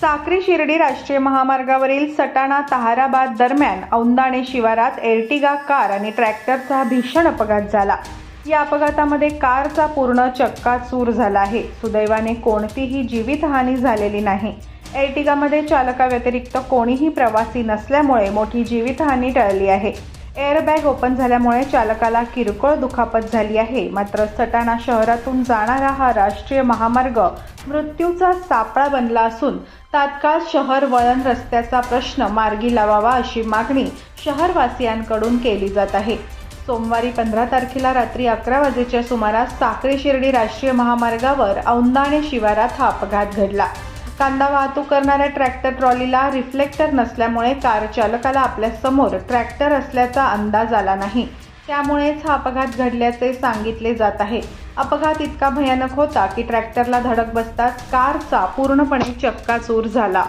साक्री शिर्डी राष्ट्रीय महामार्गावरील सटाणा तहाराबाद दरम्यान औंदाणे शिवारात एर्टिगा कार आणि ट्रॅक्टरचा भीषण अपघात झाला. या अपघातामध्ये कारचा पूर्ण चक्काचूर झाला आहे. सुदैवाने कोणतीही जीवितहानी झालेली नाही. एर्टिगामध्ये चालकाव्यतिरिक्त कोणीही प्रवासी नसल्यामुळे मोठी जीवितहानी टळली आहे. एअरबॅग ओपन झाल्यामुळे चालकाला किरकोळ दुखापत झाली आहे. मात्र सटाणा शहरातून जाणारा हा राष्ट्रीय महामार्ग मृत्यूचा सापळा बनला असून तात्काळ शहर वळण रस्त्याचा प्रश्न मार्गी लावावा अशी मागणी शहरवासियांकडून केली जात आहे. सोमवारी पंधरा तारखेला रात्री अकरा वाजेच्या सुमारास साखरे शिर्डी राष्ट्रीय महामार्गावर औंदाणे शिवारात हा अपघात घडला. कांदा वाहतूक करणाऱ्या ट्रॅक्टर ट्रॉलीला रिफ्लेक्टर नसल्यामुळे कार चालकाला आपल्यासमोर ट्रॅक्टर असल्याचा अंदाज आला नाही. त्यामुळेच हा अपघात घडल्याचे सांगितले जात आहे. अपघात इतका भयानक होता की ट्रॅक्टरला धडक बसताच कारचा पूर्णपणे चक्काचूर झाला.